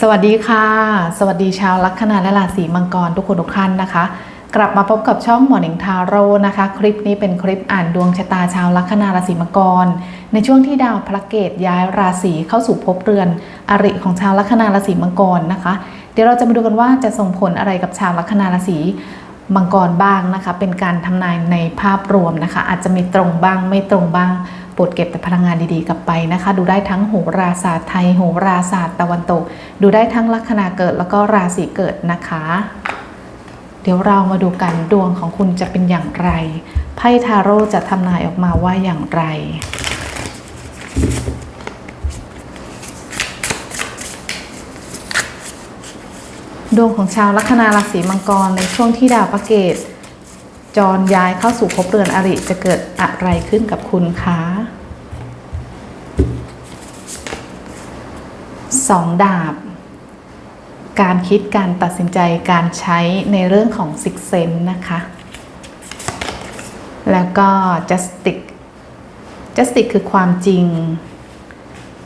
สวัสดีค่ะ สวัสดีชาวลัคนาและราศีมังกรทุกคนทุกท่านนะคะ กลับมาพบกับช่องหมอหนิงทาโร่นะคะ คลิปนี้เป็นคลิปอ่านดวงชะตาชาวลัคนาราศีมังกร ในช่วงที่ดาวพระเกตย้ายราศีเข้าสู่ภพเรือนอริของชาวลัคนาราศีมังกรนะคะ เดี๋ยวเราจะมาดูกันว่าจะส่งผลอะไรกับชาวลัคนาราศีมังกรบ้างนะคะ เป็นการทำนายในภาพรวมนะคะ อาจจะมีตรงบ้างไม่ตรงบ้าง โปรดเก็บแต่พลังงานดีๆกลับไปนะคะ ดูได้ทั้งโหราศาสตร์ไทยโหราศาสตร์ตะวันตก ดูได้ทั้งลัคนาเกิดแล้วก็ราศีเกิดนะคะ เดี๋ยวเรามาดูกันดวงของคุณจะเป็นอย่างไรไพ่ทาโร่จะทำนายออกมาว่าอย่างไรดวงของชาวลัคนาราศีมังกรในช่วงที่ดาวพระเกต จรย้ายเข้าสู่ภพเรือนอริจะเกิดอะไรขึ้นกับคุณคะสองดาบ การคิดการตัดสินใจการใช้ในเรื่องของซิกเซนนะคะ แล้วก็ justice justice คือความจริง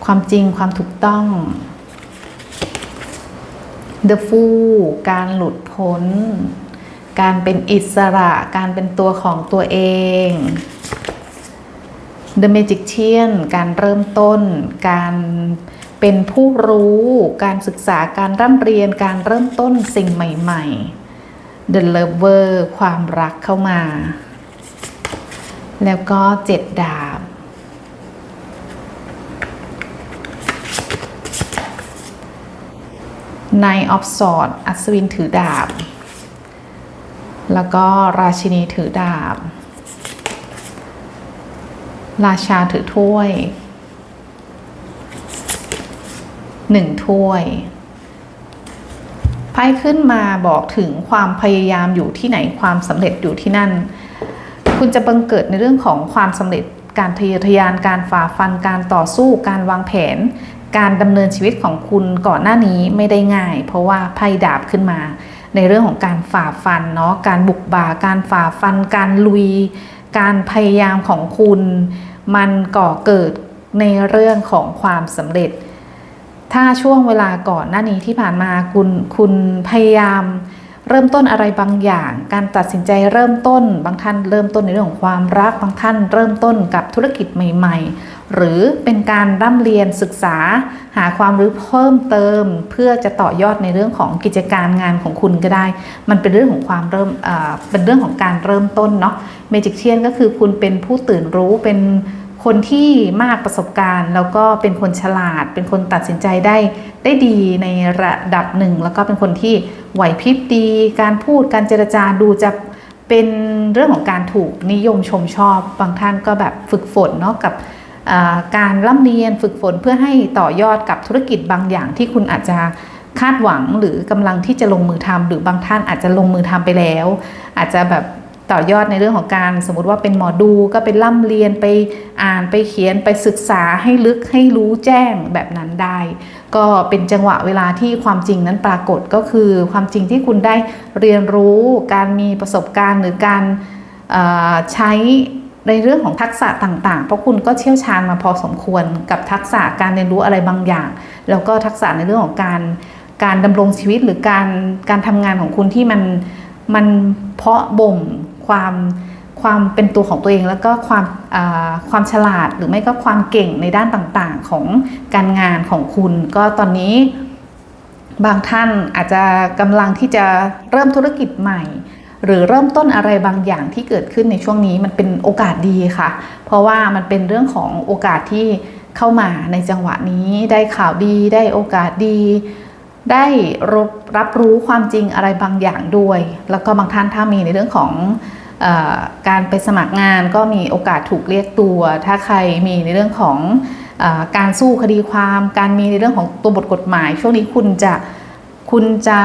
ความจริงความถูกต้อง the fool การหลุดพ้น การเป็นอิสระการเป็นตัวของตัวเอง The Magician การเริ่มต้น การเป็นผู้รู้ การศึกษาการร่ำเรียนการเริ่มต้นสิ่งใหม่ ๆ The Lover ความรักเข้ามา แล้วก็เจ็ดดาบ Nine of Swords อัศวินถือดาบ แล้วก็ราชินีถือดาบ ราชาถือถ้วยหนึ่งถ้วยไพ่ขึ้นมาบอกถึงความพยายามอยู่ที่ไหนความสำเร็จอยู่ที่นั่น คุณจะบังเกิดในเรื่องของความสำเร็จการทะเยอทะยานการฝ่าฟันการต่อสู้การวางแผน การดำเนินชีวิตของคุณก่อนหน้านี้ไม่ได้ง่าย เพราะว่าไพ่ดาบขึ้นมา ในเรื่องของการฝ่าฟันเนาะการบุกบ่าการฝ่าฟัน การลุย การพยายามของคุณ มันก่อเกิดในเรื่องของความสำเร็จ ถ้าช่วงเวลาก่อนหน้านี้ที่ผ่านมาคุณคุณพยายาม เริ่มต้นอะไรบางอย่าง การตัดสินใจเริ่มต้น บางท่านเริ่มต้นในเรื่องของความรัก บางท่านเริ่มต้นกับธุรกิจใหม่ ๆ หรือเป็นการร่ำเรียนศึกษา หาความรู้เพิ่มเติม เพื่อจะต่อยอดในเรื่องของกิจการงานของคุณก็ได้ มันเป็นเรื่องของความเริ่มเป็นเรื่องของการเริ่มต้นเนาะเมจิกเชียนก็คือคุณเป็นผู้ตื่นรู้เป็น คนที่มากประสบการณ์ แล้วก็เป็นคนฉลาด เป็นคนตัดสินใจได้ได้ดีในระดับหนึ่ง แล้วก็เป็นคนที่ไหวพริบดี การพูดการเจรจาดูจะเป็นเรื่องของการถูกนิยมชมชอบ บางท่านก็แบบฝึกฝนเนาะกับการร่ำเรียนฝึกฝนเพื่อให้ต่อยอดกับธุรกิจบางอย่างที่คุณอาจจะคาดหวังหรือกำลังที่จะลงมือทำหรือบางท่านอาจจะลงมือทำไปแล้ว อาจจะแบบ ต่อยอดในเรื่องของการสมมติว่าเป็นหมอดูก็ไปร่ำเรียนไปอ่านไปเขียนไปศึกษาให้ลึกให้รู้แจ้งแบบนั้นได้ ก็เป็นจังหวะเวลาที่ความจริงนั้นปรากฏก็คือความจริงที่คุณได้เรียนรู้การมีประสบการณ์หรือการใช้ในเรื่องของทักษะต่างๆ เพราะคุณก็เชี่ยวชาญมาพอสมควรกับทักษะการเรียนรู้อะไรบางอย่าง แล้วก็ทักษะในเรื่องของการการดำรงชีวิตหรือการการทำงานของคุณที่มันมันเพาะบ่ม ความความเป็นตัวของตัวเองแล้วก็ความความฉลาดหรือไม่ก็ความเก่งในด้านต่างๆของการงานของคุณ ก็ตอนนี้บางท่านอาจจะกำลังที่จะเริ่มธุรกิจใหม่ หรือเริ่มต้นอะไรบางอย่างที่เกิดขึ้นในช่วงนี้มันเป็นโอกาสดีค่ะ เพราะว่ามันเป็นเรื่องของโอกาสที่เข้ามาในจังหวะนี้ได้ข่าวดีได้โอกาสดี ได้รับรับรู้ความจริงอะไรบางอย่างด้วย แล้วก็บางท่านถ้ามีในเรื่องของอการไปสมัครงานก็มีโอกาสถูกเรียกตัว ถ้าใครมีในเรื่องของอการสู้คดีความ การมีในเรื่องของตัวบทกฎหมาย ช่วงนี้คุณจะคุณจะ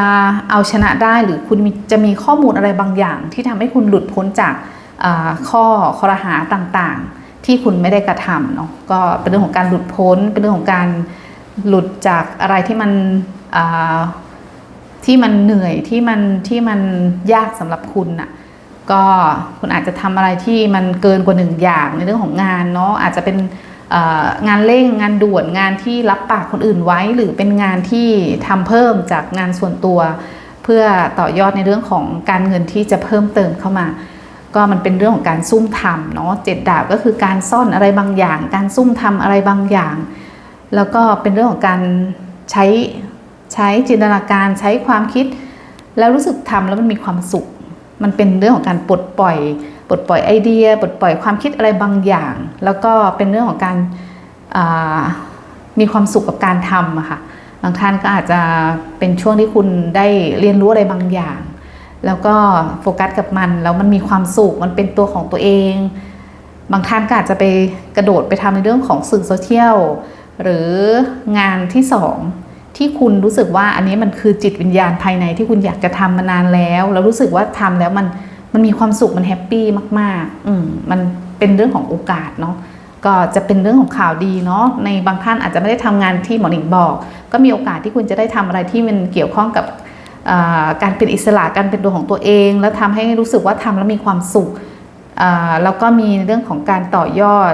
เอาชนะได้หรือคุณมีจะมีข้อมูลอะไรบางอย่าง ที่ทำให้คุณหลุดพ้นจากเอ่อข้อคอรหาต่างๆ ที่คุณไม่ได้กระทำเนาะก็เป็นเรื่องของการหลุดพ้น เป็นเรื่องของการหลุดจากอะไรที่มัน ที่มันเหนื่อยที่มันที่มันยากสำหรับคุณน่ะก็คุณอาจจะทำอะไรที่มันเกินกว่าหนึ่งอย่างในเรื่องของงานเนาะอาจจะเป็นงานเร่งงานด่วนงานที่รับปากคนอื่นไว้ หรือเป็นงานที่ทำเพิ่มจากงานส่วนตัว เพื่อต่อยอดในเรื่องของการเงินที่จะเพิ่มเติมเข้ามา ก็มันเป็นเรื่องของการซุ่มทำเนาะเจ็ดดาบก็คือการซ่อนอะไรบางอย่าง การซุ่มทำอะไรบางอย่าง แล้วก็เป็นเรื่องของการใช้ ใช้จินตนาการใช้ความคิด แล้วรู้สึกทำแล้วมันมีความสุข มันเป็นเรื่องของการปลดปล่อยปลดปล่อยไอเดียปลดปล่อยความคิดอะไรบางอย่าง แล้วก็เป็นเรื่องของการามีความสุขกับการทำอะค่ะบางท่านก็อาจจะเป็นช่วงที่คุณได้เรียนรู้อะไรบางอย่าง แล้วก็โฟกัสกับมันแล้วมันมีความสุขมันเป็นตัวของตัวเอง บางท่านก็อาจจะไปกระโดดไปทำในเรื่องของสื่อโซเชียลหรืองานที่สอง ที่คุณรู้สึกว่าอันนี้มันคือจิตวิญญาณภายในที่คุณอยากจะทำมานานแล้ว แล้วรู้สึกว่าทำแล้วมันมันมีความสุขมันแฮปปี้มาก ๆ อืมมันเป็นเรื่องของโอกาสเนาะก็จะเป็นเรื่องของข่าวดีเนาะในบางท่านอาจจะไม่ได้ทำงานที่หมอหนิงบอก ก็มีโอกาสที่คุณจะได้ทำอะไรที่มันเกี่ยวข้องกับการเป็นอิสระการเป็นตัวของตัวเอง แล้วทำให้รู้สึกว่าทำแล้วมีความสุขแล้วก็มีเรื่องของการต่อยอด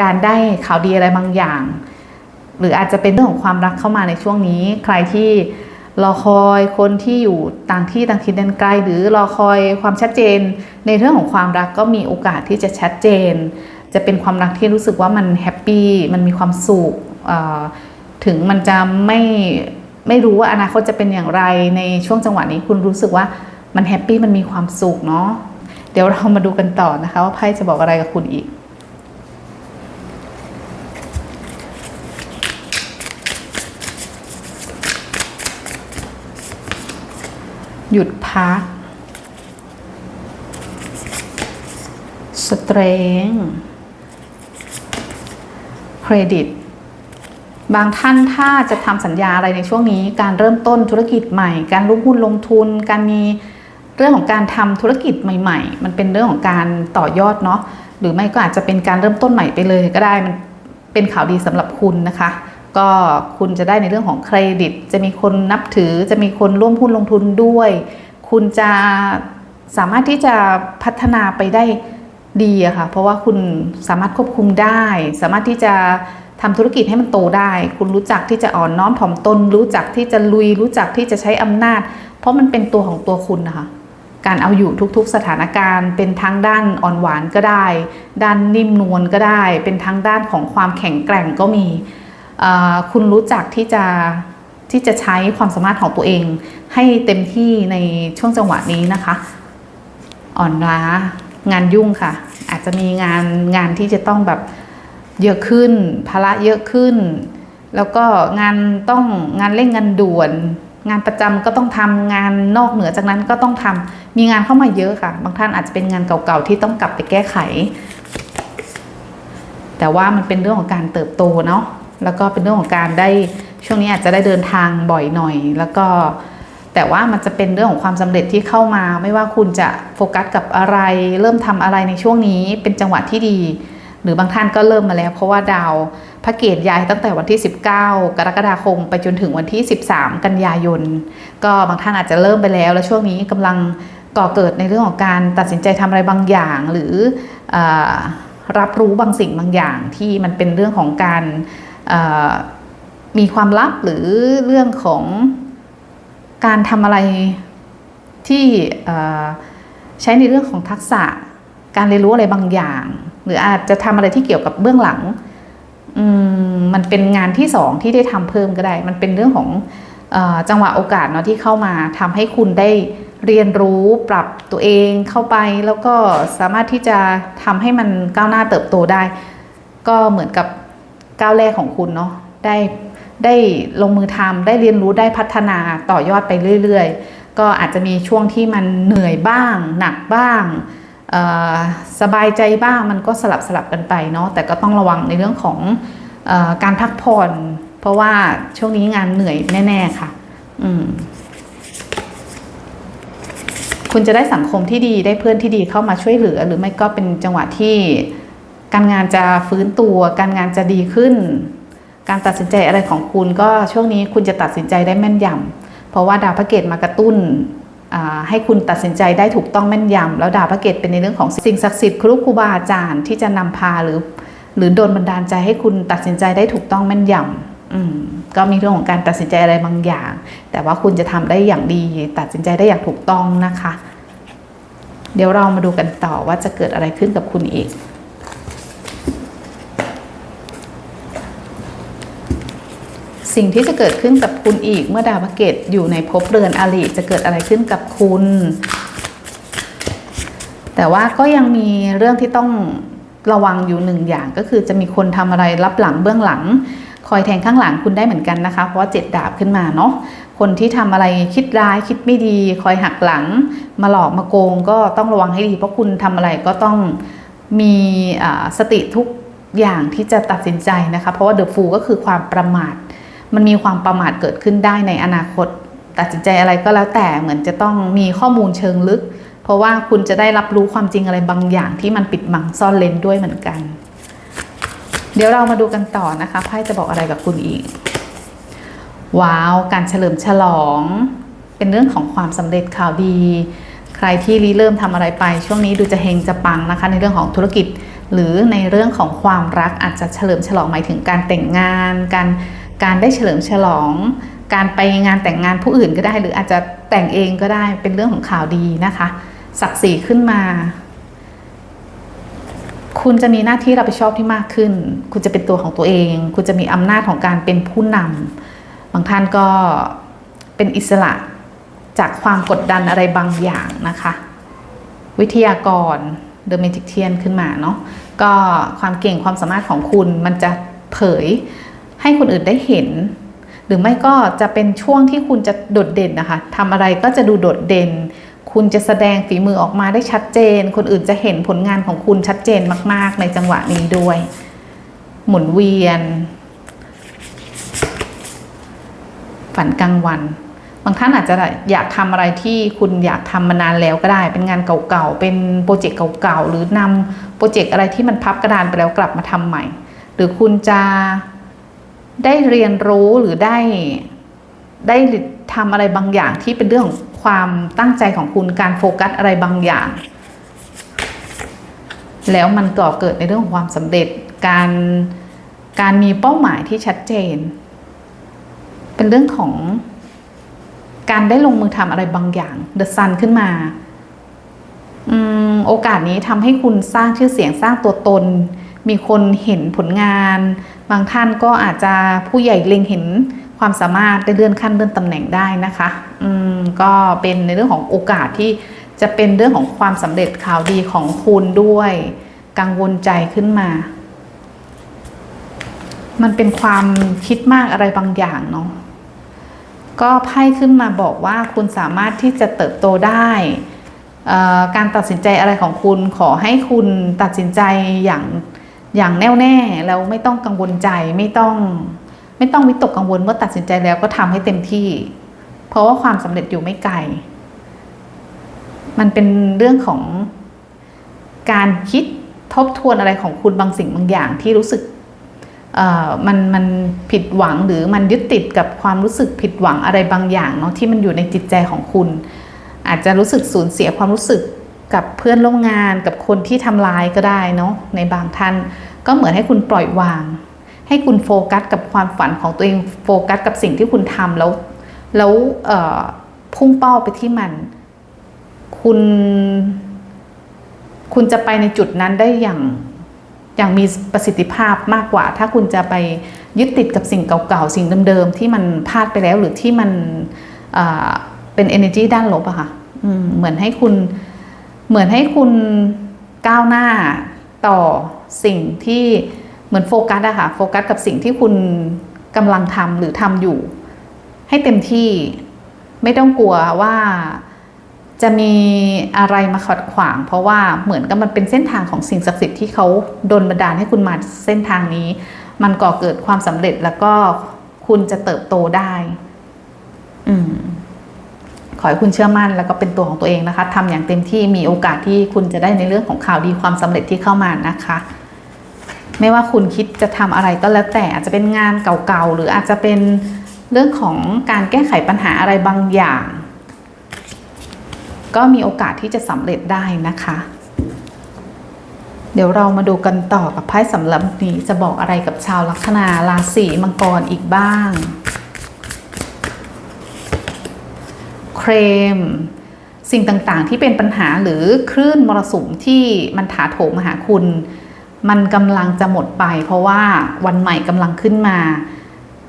การได้ข่าวดีอะไรบางอย่าง หรืออาจจะเป็นเรื่องของความรักเข้ามาในช่วงนี้ ใครที่รอคอยคนที่อยู่ต่างที่ต่างถิ่นแดนไกล หรือรอคอยความชัดเจน ในเรื่องของความรักก็มีโอกาสที่จะชัดเจน จะเป็นความรักที่รู้สึกว่ามันแฮปปี้มันมีความสุขถึงมันจะไม่ไม่รู้ว่าอนาคตจะเป็นอย่างไรในช่วงจังหวะนี้คุณรู้สึกว่ามันแฮปปี้มันมีความสุขเนาะเดี๋ยวเรามาดูกันต่อนะคะว่าไพ่จะบอกอะไรกับคุณอีก หยุดพัก สเตรงเครดิต บางท่านถ้าจะทำสัญญาอะไรในช่วงนี้ การเริ่มต้นธุรกิจใหม่ การลงทุนลงทุน การมีเรื่องของการทำธุรกิจใหม่ ๆ มันเป็นเรื่องของการต่อยอดเนาะ หรือไม่ก็อาจจะเป็นการเริ่มต้นใหม่ไปเลยก็ได้ มันเป็นข่าวดีสำหรับคุณนะคะ ก็คุณจะได้ในเรื่องของเครดิต จะมีคนนับถือ จะมีคนร่วมหุ้นลงทุนด้วย คุณจะสามารถที่จะพัฒนาไปได้ดีอะค่ะ เพราะว่าคุณสามารถควบคุมได้ สามารถที่จะทำธุรกิจให้มันโตได้ คุณรู้จักที่จะอ่อนน้อมถ่อมตน รู้จักที่จะลุย รู้จักที่จะใช้อำนาจ เพราะมันเป็นตัวของตัวคุณนะคะ การเอาอยู่ทุกๆสถานการณ์ เป็นทั้งด้านอ่อนหวานก็ได้ ด้านนิ่มนวลก็ได้ เป็นทั้งด้านของความแข็งแกร่งก็มี คุณรู้จักที่จะที่จะใช้ความสามารถของตัวเอง ให้เต็มที่ในช่วงจังหวะนี้นะคะ อ่อนล้างานยุ่งค่ะ อาจจะมีงานงานที่จะต้องแบบเยอะขึ้นภาระเยอะขึ้น แล้วก็งานต้องงานเร่งงานด่วน งานประจำก็ต้องทำงานนอกเหนือจากนั้นก็ต้องทำมีงานเข้ามาเยอะค่ะ บางท่านอาจจะเป็นงานเก่าๆที่ต้องกลับไปแก้ไข แต่ว่ามันเป็นเรื่องของการเติบโตเนาะ แล้วก็เป็นเรื่องของการได้ช่วงนี้อาจจะได้เดินทางบ่อยหน่อย แล้วก็แต่ว่ามันจะเป็นเรื่องของความสำเร็จที่เข้ามา ไม่ว่าคุณจะโฟกัสกับอะไร เริ่มทำอะไรในช่วงนี้เป็นจังหวะที่ดี หรือบางท่านก็เริ่มมาแล้ว เพราะว่าดาวพระเกตย้ายตั้งแต่วันที่ 19 กรกฎาคม ไปจนถึงวันที่ 13 กันยายน ก็บางท่านอาจจะเริ่มไปแล้ว แล้วช่วงนี้กำลังก่อเกิดในเรื่องของการตัดสินใจทำอะไรบางอย่าง หรืออรับรู้บางสิ่งบางอย่างที่มันเป็นเรื่องของการ มีความลับหรือเรื่องของการทำอะไรที่ใช้ในเรื่องของทักษะ การเรียนรู้อะไรบางอย่าง หรืออาจจะทำอะไรที่เกี่ยวกับเบื้องหลังมมันเป็นงานที่สองที่ได้ทำเพิ่มก็ได้ มันเป็นเรื่องของจังหวะโอกาสเนาะที่เข้ามาทำให้คุณได้เรียนรู้ปรับตัวเองเข้าไปแล้วก็สามารถที่จะทำให้มันก้าวหน้าเติบโตได้ ก็เหมือนกับ ก้าวแรกของคุณเนาะได้ได้ลงมือทำได้เรียนรู้ได้พัฒนาต่อยอดไปเรื่อย ๆ ก็อาจจะมีช่วงที่มันเหนื่อยบ้าง หนักบ้างสบายใจบ้างมันก็สลับสลับกันไปเนาะแต่ก็ต้องระวังในเรื่องของอการพักผ่อน เพราะว่าช่วงนี้งานเหนื่อยแน่ ๆ ค่ะ อืมคุณจะได้สังคมที่ดีได้เพื่อนที่ดีเข้ามาช่วยเหลือ หรือไม่ก็เป็นจังหวะที่ การงานจะฟื้นตัว การงานจะดีขึ้น การตัดสินใจอะไรของคุณก็ช่วงนี้คุณจะตัดสินใจได้แม่นยำเพราะว่าดาวพระเกตมากระตุ้นให้คุณตัดสินใจได้ถูกต้องแม่นยำแล้วดาวพระเกตเป็นในเรื่องของสิ่งศักดิ์สิทธิ์ครูครูบาอาจารย์ที่จะนำพาหรือ หรือโดนบันดาลใจให้คุณตัดสินใจได้ถูกต้องแม่นยำก็มีเรื่องของการตัดสินใจอะไรบางอย่าง แต่ว่าคุณจะทำได้อย่างดี ตัดสินใจได้อย่างถูกต้องนะคะ เดี๋ยวเรามาดูกันต่อว่าจะเกิดอะไรขึ้นกับคุณอีก สิ่งที่จะเกิดขึ้นกับคุณอีกเมื่อดาวเกตอยู่ในภพเรือนอริจะเกิดอะไรขึ้นกับคุณ แต่ว่าก็ยังมีเรื่องที่ต้องระวังอยู่หนึ่งอย่างก็คือจะมีคนทำอะไรรับหลังเบื้องหลัง คอยแทงข้างหลังคุณได้เหมือนกันนะคะ เพราะว่าเจ็ดดาบขึ้นมาเนาะคนที่ทำอะไรคิดร้ายคิดไม่ดี คอยหักหลัง มาหลอกมาโกงก็ต้องระวังให้ดีเพราะคุณทำอะไรก็ต้องมีสติทุกอย่างที่จะตัดสินใจนะคะ เพราะว่าเดอะฟูก็คือความประมาท มันมีความประมาทเกิดขึ้นได้ในอนาคต ตัดสินใจอะไรก็แล้วแต่เหมือนจะต้องมีข้อมูลเชิงลึก เพราะว่าคุณจะได้รับรู้ความจริงอะไรบางอย่างที่มันปิดบังซ่อนเลนด้วยเหมือนกัน เดี๋ยวเรามาดูกันต่อนะคะไพ่จะบอกอะไรกับคุณอีก ว้าวการเฉลิมฉลอง เป็นเรื่องของความสำเร็จข่าวดี ใครที่ริเริ่มทำอะไรไป ช่วงนี้ดูจะเฮงจะปังนะคะ ในเรื่องของธุรกิจ หรือในเรื่องของความรักอาจจะเฉลิมฉลองหมายถึงการแต่งงานการ การได้เฉลิมฉลอง การไปงานแต่งงานผู้อื่นก็ได้ หรืออาจจะแต่งเองก็ได้เป็นเรื่องของข่าวดีนะคะ ศักดิ์ศรีขึ้นมา คุณจะมีหน้าที่รับผิดชอบที่มากขึ้น คุณจะเป็นตัวของตัวเอง คุณจะมีอำนาจของการเป็นผู้นำบางท่านก็เป็นอิสระจากความกดดันอะไรบางอย่างนะคะ วิทยากรเดอะเมจิกเทียนขึ้นมาเนาะก็ความเก่งความสามารถของคุณมันจะเผย ให้คนอื่นได้เห็น หรือไม่ก็จะเป็นช่วงที่คุณจะโดดเด่นนะคะทำอะไรก็จะดูโดดเด่น คุณจะแสดงฝีมือออกมาได้ชัดเจน คนอื่นจะเห็นผลงานของคุณชัดเจนมาก ๆ ในจังหวะนี้ด้วย หมุนเวียน ฝันกลางวันบางท่านอาจจะอยากทำอะไรที่คุณอยากทำมานานแล้วก็ได้ เป็นงานเก่าๆ เป็นโปรเจกต์เก่าๆ หรือนำโปรเจกต์อะไรที่มันพับกระดานไปแล้วกลับมาทำใหม่ หรือคุณจะ ได้เรียนรู้หรือได้ได้ทำอะไรบางอย่างที่เป็นเรื่องของความตั้งใจของคุณการโฟกัสอะไรบางอย่าง แล้วมันก่อเกิดในเรื่องของความสำเร็จการการมีเป้าหมายที่ชัดเจน เป็นเรื่องของการได้ลงมือทำอะไรบางอย่างเดอะซันขึ้นมาอมโอกาสนี้ทำให้คุณสร้างชื่อเสียงสร้างตัวตน มีคนเห็นผลงาน บางท่านก็อาจจะผู้ใหญ่เล็งเห็นความสามารถได้เลื่อนขั้นเลื่อนตำแหน่งได้นะคะอืมก็เป็นในเรื่องของโอกาสที่จะเป็นเรื่องของความสำเร็จข่าวดีของคุณด้วย กังวลใจขึ้นมา มันเป็นความคิดมากอะไรบางอย่างเนาะก็ไพ่ขึ้นมาบอกว่าคุณสามารถที่จะเติบโตได้อ่อการตัดสินใจอะไรของคุณขอให้คุณตัดสินใจอย่าง อย่างแน่วแน่แล้วไม่ต้องกังวลใจไม่ต้องไม่ต้องวิตกกังวลเมื่อตัดสินใจแล้วก็ทำให้เต็มที่ เพราะว่าความสำเร็จอยู่ไม่ไกล มันเป็นเรื่องของการคิดทบทวนอะไรของคุณบางสิ่งบางอย่างที่รู้สึกเอ่อมันมันผิดหวังหรือมันยึดติดกับความรู้สึกผิดหวังอะไรบางอย่างเนาะที่มันอยู่ในจิตใจของคุณ อาจจะรู้สึกสูญเสียความรู้สึก กับเพื่อนร่วมงานกับคนที่ทำร้ายก็ได้เนาะในบางท่านก็เหมือนให้คุณปล่อยวาง ให้คุณโฟกัสกับความฝันของตัวเองโฟกัสกับสิ่งที่คุณทำแล้ว แล้วพุ่งเป้าไปที่มัน คุณ คุณจะไปในจุดนั้นได้อย่างอย่างมีประสิทธิภาพมากกว่า ถ้าคุณจะไปยึดติดกับสิ่งเก่าๆ สิ่งเดิมๆ ที่มันพลาดไปแล้วหรือที่มันเป็น energy ด้านลบอะค่ะเหมือนให้คุณ เหมือนให้คุณก้าวหน้าต่อสิ่งที่เหมือนโฟกัสอะค่ะโฟกัสกับสิ่งที่คุณกำลังทำหรือทำอยู่ ให้เต็มที่ไม่ต้องกลัวว่าจะมีอะไรมาขัดขวาง เพราะว่าเหมือนกับมันเป็นเส้นทางของสิ่งศักดิ์สิทธิ์ที่เขาดลบันดาลให้คุณมาเส้นทางนี้ มันก่อเกิดความสำเร็จแล้วก็คุณจะเติบโตได้ อืม ขอให้คุณเชื่อมั่นแล้วก็เป็นตัวของตัวเองนะคะทำอย่างเต็มที่มีโอกาสที่คุณจะได้ในเรื่องของข่าวดีความสำเร็จที่เข้ามานะคะ ไม่ว่าคุณคิดจะทำอะไรก็แล้วแต่อาจจะเป็นงานเก่าๆหรืออาจจะเป็นเรื่องของการแก้ไขปัญหาอะไรบางอย่าง ก็มีโอกาสที่จะสำเร็จได้นะคะ เดี๋ยวเรามาดูกันต่อกับไพ่สำหรับนี้จะบอกอะไรกับชาวลัคนาราศีมังกรอีกบ้าง เครม สิ่งต่างๆ ที่เป็นปัญหาหรือคลื่นมรสุมที่มันถาโถมมาหาคุณ มันกำลังจะหมดไป เพราะว่าวันใหม่กำลังขึ้นมา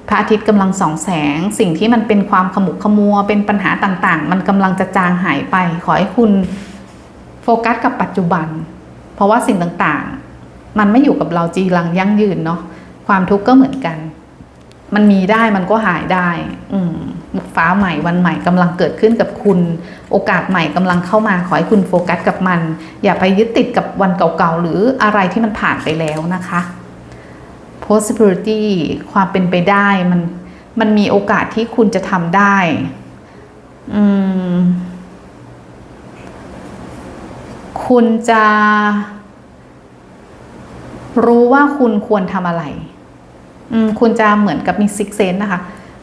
พระอาทิตย์กำลังส่องแสง สิ่งที่มันเป็นความขมุกขมัวเป็นปัญหาต่างๆ มันกำลังจะจางหายไป ขอให้คุณโฟกัสกับปัจจุบัน เพราะว่าสิ่งต่างๆ มันไม่อยู่กับเราจีรังยั่งยืนเนาะความทุกข์ก็เหมือนกัน มันมีได้มันก็หายได้ อืมฟ้าใหม่วันใหม่กำลังเกิดขึ้นกับคุณ โอกาสใหม่กำลังเข้ามาขอให้คุณโฟกัสกับมัน อย่าไปยึดติดกับวันเก่าๆ หรืออะไรที่มันผ่านไปแล้วนะคะ possibility ความเป็นไปได้มันมันมีโอกาสที่คุณจะทำได้ อืม คุณจะรู้ว่าคุณควรทำอะไร คุณจะเหมือนกับมีซิกเซนนะคะ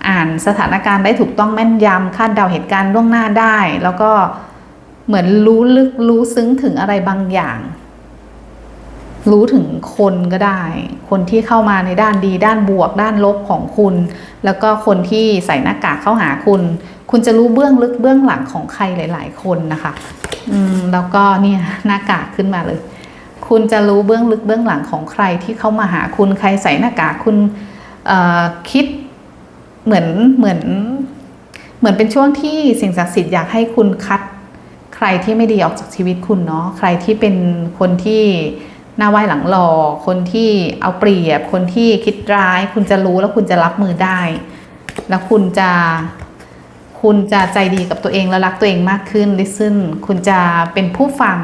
อ่านสถานการณ์ได้ถูกต้องแม่นยำคาดเดาเหตุการณ์ล่วงหน้าได้ แล้วก็เหมือนรู้ลึกรู้ซึ้งถึงอะไรบางอย่าง รู้ถึงคนก็ได้ คนที่เข้ามาในด้านดีด้านบวก ด้านลบของคุณ แล้วก็คนที่ใส่หน้ากากเข้าหาคุณ คุณจะรู้เบื้องลึกเบื้องหลังของใครหลาย ๆ คนนะคะ อืมแล้วก็เนี่ยหน้ากากขึ้นมาเลย คุณจะรู้เบื้องลึกเบื้องหลังของใครที่เข้ามาหาคุณใครใส่หน้ากากคุณคิดเหมือนเหมือนเหมือนเป็นช่วงที่สิ่งศักดิ์สิทธิ์อยากให้คุณคัด ใครที่ไม่ดีออกจากชีวิตคุณเนาะใครที่เป็นคนที่หน้าไหว้หลังหลอคนที่เอาเปรียบ คนที่คิดร้าย คุณจะรู้แล้วคุณจะรับมือได้ แล้วคุณจะคุณจะใจดีกับตัวเองและรักตัวเองมากขึ้น listen คุณจะเป็นผู้ฟัง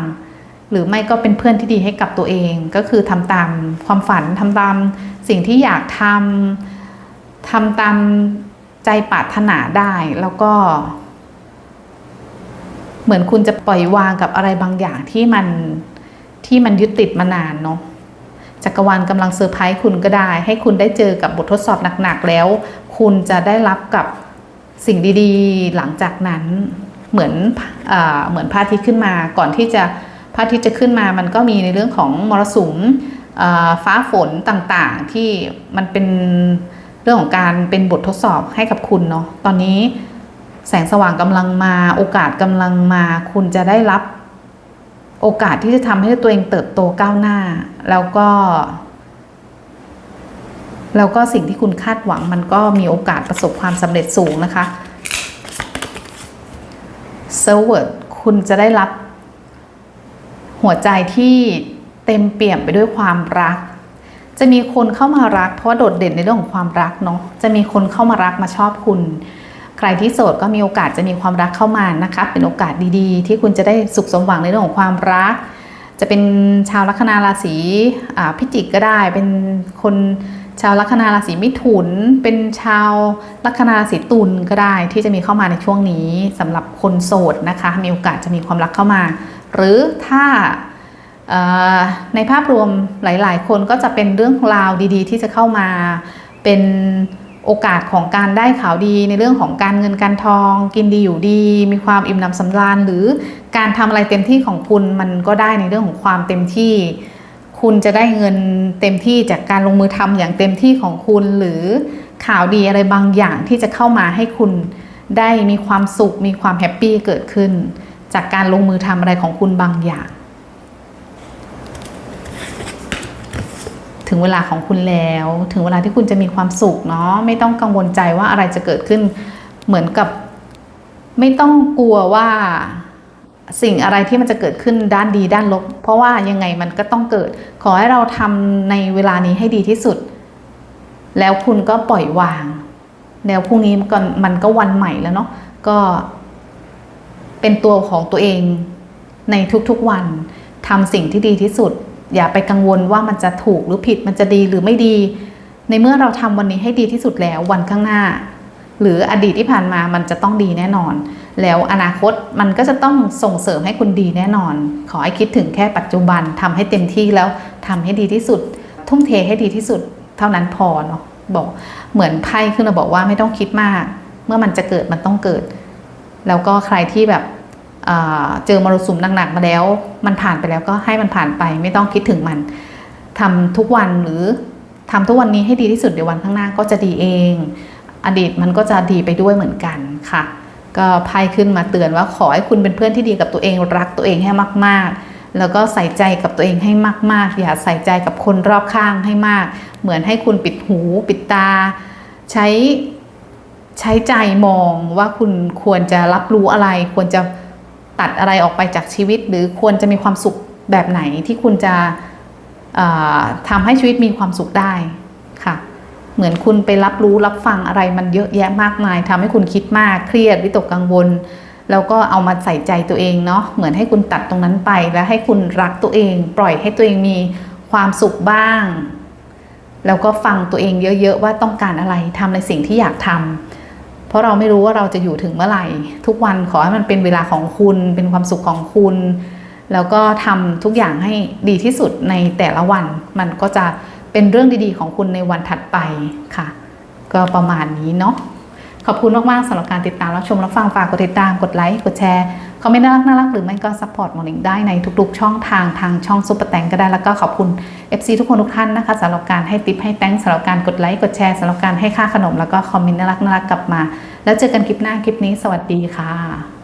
หรือไม่ก็เป็นเพื่อนที่ดีให้กับตัวเอง ก็คือทำตามความฝันทำตามสิ่งที่อยากทำทำตามใจปรารถนาได้แล้วก็ เหมือนคุณจะปล่อยวางกับอะไรบางอย่างที่มันที่มันยึดติดมานานเนาะจักรวาลกำลังเซอร์ไพรส์คุณก็ได้ ให้คุณได้เจอกับบททดสอบหนักๆแล้ว คุณจะได้รับกับสิ่งดีๆ หลังจากนั้นเหมือนเออเหมือนพระอาทิตย์ขึ้นมาก่อนที่จะ พระอาทิตย์จะขึ้นมามันก็มีในเรื่องของมรสุมฟ้าฝนต่างๆ ที่มันเป็นเรื่องของการเป็นบททดสอบให้กับคุณเนาะตอนนี้แสงสว่างกำลังมาโอกาสกำลังมา คุณจะได้รับโอกาสที่จะทำให้ตัวเองเติบโตก้าวหน้า แล้วก็ แล้วก็สิ่งที่คุณคาดหวังมันก็มีโอกาสประสบความสำเร็จสูงนะคะเซ r ร์เวิร์ดคุณจะได้รับ หัวใจที่เต็มเปี่ยมไปด้วยความรัก จะมีคนเข้ามารัก เพราะว่าโดดเด่นในเรื่องของความรักเนาะจะมีคนเข้ามารักมาชอบคุณ ใครที่โสดก็มีโอกาสจะมีความรักเข้ามานะคะ เป็นโอกาสดีๆ ที่คุณจะได้สุขสมหวังในเรื่องของความรัก จะเป็นชาวลัคนาราศีพิจิกก็ได้ เป็นคนชาวลัคนาราศีมิถุน เป็นชาวลัคนาราศีตุลก็ได้ ที่จะมีเข้ามาในช่วงนี้สำหรับคนโสดนะคะ มีโอกาสจะมีความรักเข้ามา หรือถ้าในภาพรวมหลายๆ คนก็จะเป็นเรื่องราวดีๆ ที่จะเข้ามาเป็นโอกาสของการได้ข่าวดีในเรื่องของการเงินการทอง กินดีอยู่ดี มีความอิ่มหนำสำราญ หรือการทำอะไรเต็มที่ของคุณมันก็ได้ในเรื่องของความเต็มที่ คุณจะได้เงินเต็มที่จากการลงมือทำอย่างเต็มที่ของคุณ หรือข่าวดีอะไรบางอย่างที่จะเข้ามาให้คุณได้มีความสุข มีความแฮปปี้เกิดขึ้น จากการลงมือทำอะไรของคุณบางอย่าง ถึงเวลาของคุณแล้ว ถึงเวลาที่คุณจะมีความสุขเนาะไม่ต้องกังวลใจว่าอะไรจะเกิดขึ้นเหมือนกับ ไม่ต้องกลัวว่าสิ่งอะไรที่มันจะเกิดขึ้นด้านดีด้านลบ เพราะว่ายังไงมันก็ต้องเกิด ขอให้เราทำในเวลานี้ให้ดีที่สุด แล้วคุณก็ปล่อยวาง แล้วพรุ่งนี้มันก็มันก็วันใหม่แล้วเนาะก็ เป็นตัวของตัวเองในทุกๆวันทำสิ่งที่ดีที่สุด อย่าไปกังวลว่ามันจะถูกหรือผิดมันจะดีหรือไม่ดี ในเมื่อเราทำวันนี้ให้ดีที่สุดแล้ววันข้างหน้า หรืออดีตที่ผ่านมามันจะต้องดีแน่นอน แล้วอนาคตมันก็จะต้องส่งเสริมให้คุณดีแน่นอน ขอให้คิดถึงแค่ปัจจุบันทำให้เต็มที่แล้วทำให้ดีที่สุด ทุ่มเทให้ดีที่สุด เท่านั้นพอเนาะบอกเหมือนไพ่ขึ้นมาบอกว่าไม่ต้องคิดมาก เมื่อมันจะเกิดมันต้องเกิด แล้วก็ใครที่แบบ เจอมรสุมหนักๆมาแล้ว มันผ่านไปแล้วก็ให้มันผ่านไป ไม่ต้องคิดถึงมันทำทุกวันหรือทำทุกวันนี้ให้ดีที่สุดเดี๋ยววันข้างหน้าก็จะดีเอง อดีตมันก็จะดีไปด้วยเหมือนกันค่ะ ก็ไพ่ขึ้นมาเตือนว่าขอให้คุณเป็นเพื่อนที่ดีกับตัวเองรักตัวเองให้มาก ๆแล้วก็ใส่ใจกับตัวเองให้มาก ๆ อย่าใส่ใจกับคนรอบข้างให้มาก เหมือนให้คุณปิดหูปิดตา ใช้ใช้ใจมองว่าคุณควรจะรับรู้อะไร ควรจะ ตัดอะไรออกไปจากชีวิต หรือควรจะมีความสุขแบบไหนที่คุณจะทำให้ชีวิตมีความสุขได้ค่ะ เหมือนคุณไปรับรู้รับฟังอะไรมันเยอะแยะมากมายทำให้คุณคิดมากเครียดวิตกกังวล แล้วก็เอามาใส่ใจตัวเองเนาะเหมือนให้คุณตัดตรงนั้นไป แล้วให้คุณรักตัวเอง ปล่อยให้ตัวเองมีความสุขบ้าง แล้วก็ฟังตัวเองเยอะๆว่าต้องการอะไรทำในสิ่งที่อยากทำ ราะเราไม่รู้ว่าเราจะอยู่ถึงเมื่อไหร่ ทุกวันขอให้มันเป็นเวลาของคุณเป็นความสุขของคุณ แล้วก็ทำทุกอย่างให้ดีที่สุดในแต่ละวัน มันก็จะเป็นเรื่องดีๆของคุณในวันถัดไปค่ะ ก็ประมาณนี้เนาะ ขอบคุณมากๆสำหรับการติดตามรับชมรับฟังฝากกดติดตามกดไลค์กดแชร์คอมเมนต์น่ารักน่ารักหรือไม่ก็ซัพพอร์ตมอหนิงได้ในทุกๆ ช่องทางทางช่องซุปเปอร์แตงก็ได้แล้วก็ขอบคุณ FC ทุกคนทุกท่านนะคะสำหรับการให้ติปให้แตงสำหรับการกดไลค์กดแชร์สำหรับการให้ค่าขนมแล้วก็คอมเมนต์น่ารักน่ารักกลับมา แล้วเจอกันคลิปหน้าคลิปนี้สวัสดีค่ะ